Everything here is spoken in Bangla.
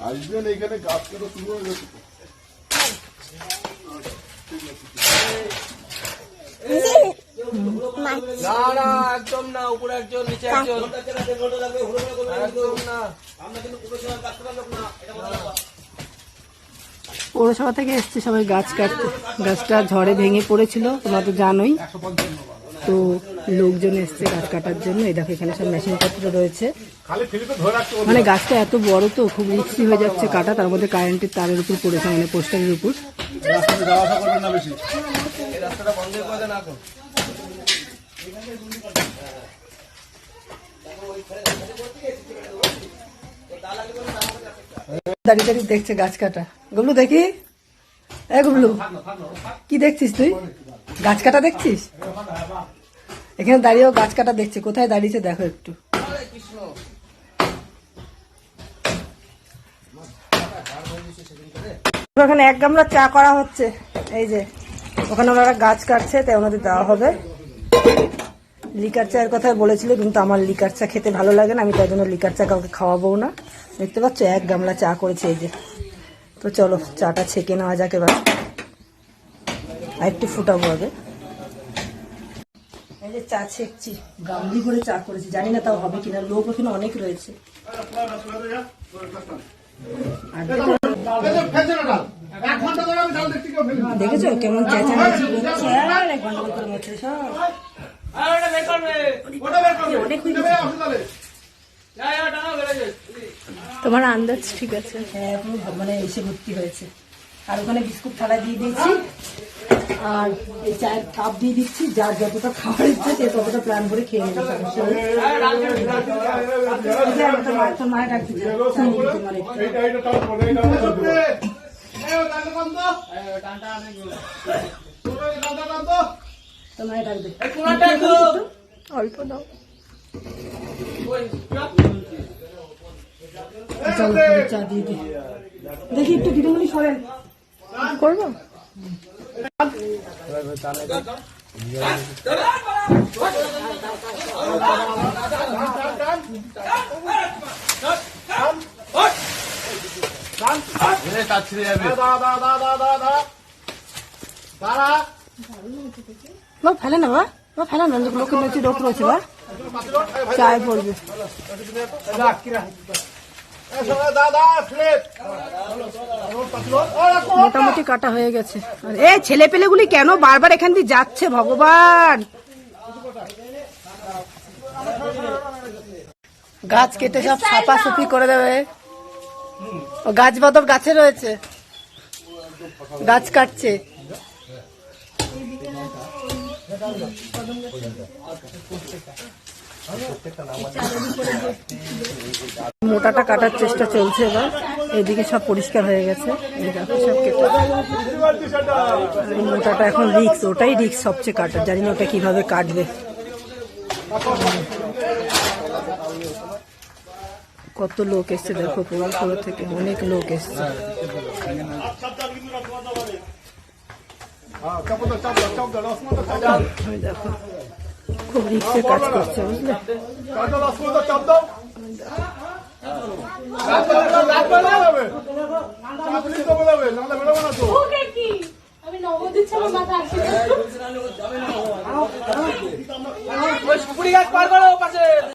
আসবেন এখানে গাছ কাটা শুরু হয়ে গেছে না না একদম না উপরে একজন নিচে একজন। পৌরসভা থেকে এসছে সবাই গাছ কাটতে। গাছটা ঝড়ে ভেঙে পড়েছিল তোমরা তো জানোই। তো লোকজন এসছে গাছ কাটার জন্য। এই দেখো এখানে সব মেশিনপত্র রয়েছে। মানে গাছটা এত বড় তো খুব রিক্সি হয়ে যাচ্ছে কাটা তার মধ্যে কারেন্টের তারের উপর পড়েছে মানে পোস্টারের উপর। দাঁড়িয়ে দাঁড়িয়ে দেখছে গাছ কাটা। গুবলু দেখি? এ গুবলু কি দেখছিস তুই? গাছ কাটা দেখছিস? এখানে দাঁড়িয়েও গাছ কাটা দেখছে। কোথায় দাঁড়িয়েছে দেখো একটু। ওখানে এক গামলা চা করা হচ্ছে। এই যে, ওখানে ওনারা গাছ কাটছে, তাই ওনাদের দেওয়া হবে। লিকার চায়ের কথা বলেছিল, কিন্তু আমার লিকার চা খেতে ভালো লাগে না, আমি তাই জন্য লিকার চা কাউকে খাওয়াবো না। দেখতে পাচ্ছ? এক গামলা চা করেছে এই যে। তো চলো, চাটা ছেঁকে নেওয়া যাক এবার। আর একটু ফুটাবো আগে। এই যে চা ছেঁকছি গামলি করে চা করেছি জানি না তাও হবে কিনা লোক ওখানে অনেক রয়েছে। দেখেছ? কেমন চেঁচামেচি করছে? আর এক ঘণ্টা করে মরছে সব। অনেক তোমার আন্দাজ ঠিক আছে। হ্যাঁ এখনও মানে এসে ভর্তি হয়েছে। আর ওখানে বিস্কুট থালা দিয়ে দিয়েছি। আর এই চায়ের কাপ দিয়ে দিচ্ছি যার যতটা খাওয়ার ইচ্ছে সে ততটা প্ল্যান করে খেয়ে মা- মায়ের নাকি তোমার অল্প দাও চা দিয়ে দিই দেখি একটু দিদিমণি সরেন করব কাজ ছিঁড়ে যাবে দা দা দা দা দা দা দাঁড়া বা ফেলে না বা বা ফেলে না লোকের নিচে লোক রয়েছে বা চায় পড়বে দাদা ফ্লেট মোটামুটি কাটা হয়ে গেছে। এই ছেলে পেলেগুলি কেন বারবার এখান দিয়ে যাচ্ছে ভগবান? গাছ কেটে সব সাপা সুপি করে দেবে। গাছ বাদর গাছে রয়েছে। গাছ কাটছে। মোটাটা কাটার চেষ্টা চলছে এবার। এদিকে সব পরিষ্কার হয়ে গেছে। মোটাটা এখন রিক্স, ওটাই রিক্স সবচেয়ে কাটার। জানি না ওটা কীভাবে কাটবে। কত লোক এসছে দেখো পৌরসভা থেকে অনেক লোক এসছে। দেখো। খুব রিক্সে কাজ করছে বুঝলে? আমি